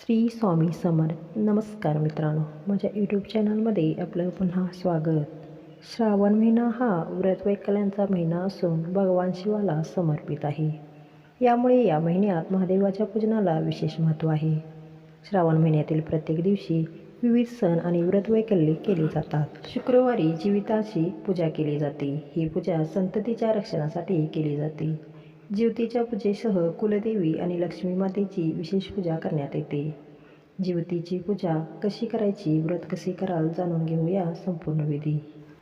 श्री स्वामी समर्थ. नमस्कार मित्रांनो. माझ्या यूट्यूब चॅनलमध्ये आपलं पुन्हा स्वागत. श्रावण महिना हा व्रत वैकल्यांचा महिना असून भगवान शिवाला समर्पित आहे. यामुळे या महिन्यात महादेवाच्या पूजनाला विशेष महत्त्व आहे. श्रावण महिन्यातील प्रत्येक दिवशी विविध सण आणि व्रत वैकल्ये केली जातात. शुक्रवारी जीविताची पूजा केली जाते. ही पूजा संततीच्या रक्षणासाठी केली जाते. जीवतीच्या पूजेसह कुलदेवी आणि लक्ष्मी मातेची विशेष पूजा करण्यात येते. जीवतीची पूजा कशी करायची व्रत कसे कराल जाणून घेऊया संपूर्ण विधी.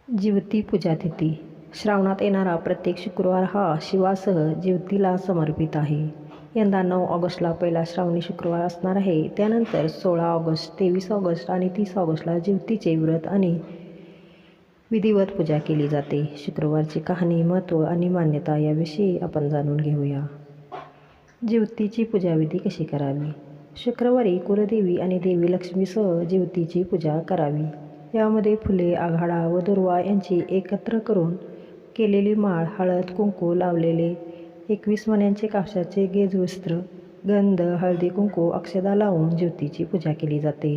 जीवती पूजा तिथी. श्रावणात येणारा प्रत्येक शुक्रवार हा शिवासह जीवतीला समर्पित आहे. यंदा नऊ ऑगस्टला पहिला श्रावणी शुक्रवार असणार आहे. त्यानंतर सोळा ऑगस्ट तेवीस ऑगस्ट आणि तीस ऑगस्टला जीवतीचे व्रत आणि विधिवत पूजा केली जाते. शुक्रवारची कहाणी महत्त्व आणि मान्यता याविषयी आपण जाणून घेऊया. जीवतीची पूजाविधी कशी करावी? शुक्रवारी कुलदेवी आणि देवी लक्ष्मीसह जीवतीची पूजा करावी. यामध्ये फुले आघाडा व दुर्वा यांची एकत्र करून केलेली माळ हळद कुंकू लावलेले एकवीस मण्यांचे कापसाचे गेजवस्त्र गंध हळदी कुंकू अक्षदा लावून ज्योतीची पूजा केली जाते.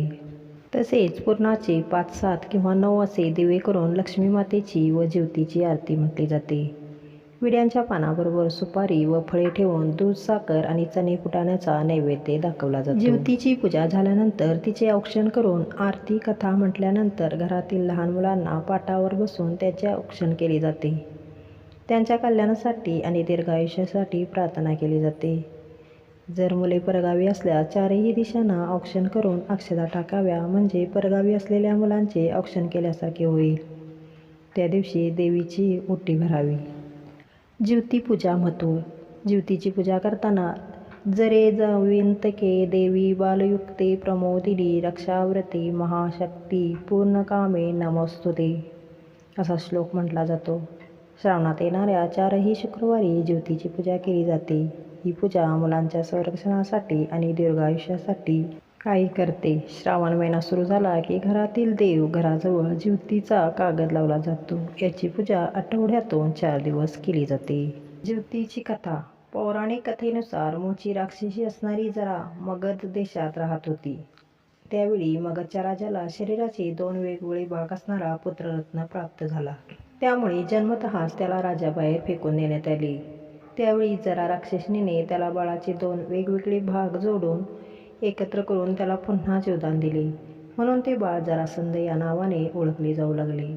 तसेच पूर्णाचे पाच सात किंवा नऊ असे दिवे करून लक्ष्मी मातेची व ज्योतीची आरती म्हटली जाते. विड्यांच्या पानाबरोबर सुपारी व फळे ठेवून दूध साखर आणि चणे फुटाण्याचा नैवेद्य दाखवला जातो. ज्योतीची पूजा झाल्यानंतर तिचे औक्षण करून आरती कथा म्हटल्यानंतर घरातील लहान मुलांना पाटावर बसून त्याचे औक्षण केले जाते. त्यांच्या कल्याणासाठी आणि दीर्घायुष्यासाठी प्रार्थना केली जाते. जर मुले परगावी असल्यास चारही दिशांना औक्षण करून अक्षता टाकाव्या म्हणजे परगावी असलेल्या मुलांचे औक्षण केल्यासारखे होईल. त्या दिवशी देवीची ओटी भरावी. ज्योती पूजा महत्त्व ज्योतीची पूजा करताना जरे जविंतके देवी बालयुक्ते प्रमोदिनी रक्षाव्रते महाशक्ती पूर्णकामे नमस्तुते असा श्लोक म्हटला जातो. श्रावणात येणाऱ्या चारही शुक्रवारी ज्योतीची पूजा केली जाते. ही पूजा मुलांच्या संरक्षणासाठी आणि दीर्घायुष्यासाठी काही करते. श्रावण महिना सुरू झाला की घरातील देव घराजवळ ज्योतीचा कागद लावला जातो. याची पूजा आठवड्यातून चार दिवस केली जाते. ज्योतीची कथा. पौराणिक कथेनुसार मूळची राक्षसी असणारी जरा मगध देशात राहत होती. त्यावेळी मगधच्या राजाला शरीराचे दोन वेगवेगळे भाग असणारा पुत्ररत्न प्राप्त झाला. त्यामुळे जन्मतःच त्याला राजाबाहेर फेकून देण्यात आले. त्यावेळी जरा राक्षसनीने त्याला बाळाचे दोन वेगवेगळे भाग जोडून एकत्र करून त्याला पुन्हा जीवदान दिले. म्हणून ते बाळ जरासंध या नावाने ओळखले जाऊ लागले.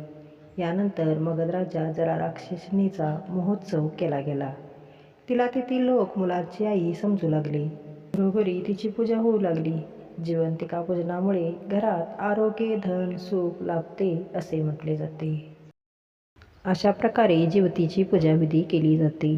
यानंतर मगधराजा जरा राक्षसनीचा महोत्सव केला गेला. तिला तेथील लोक मुलाची आई समजू लागले. घरोघरी तिची पूजा होऊ लागली. जिवंतिका पूजनामुळे घरात आरोग्य धन सुख लाभते असे म्हटले जाते. अशा प्रकारे जीवतीची पूजाविधी केली जाते.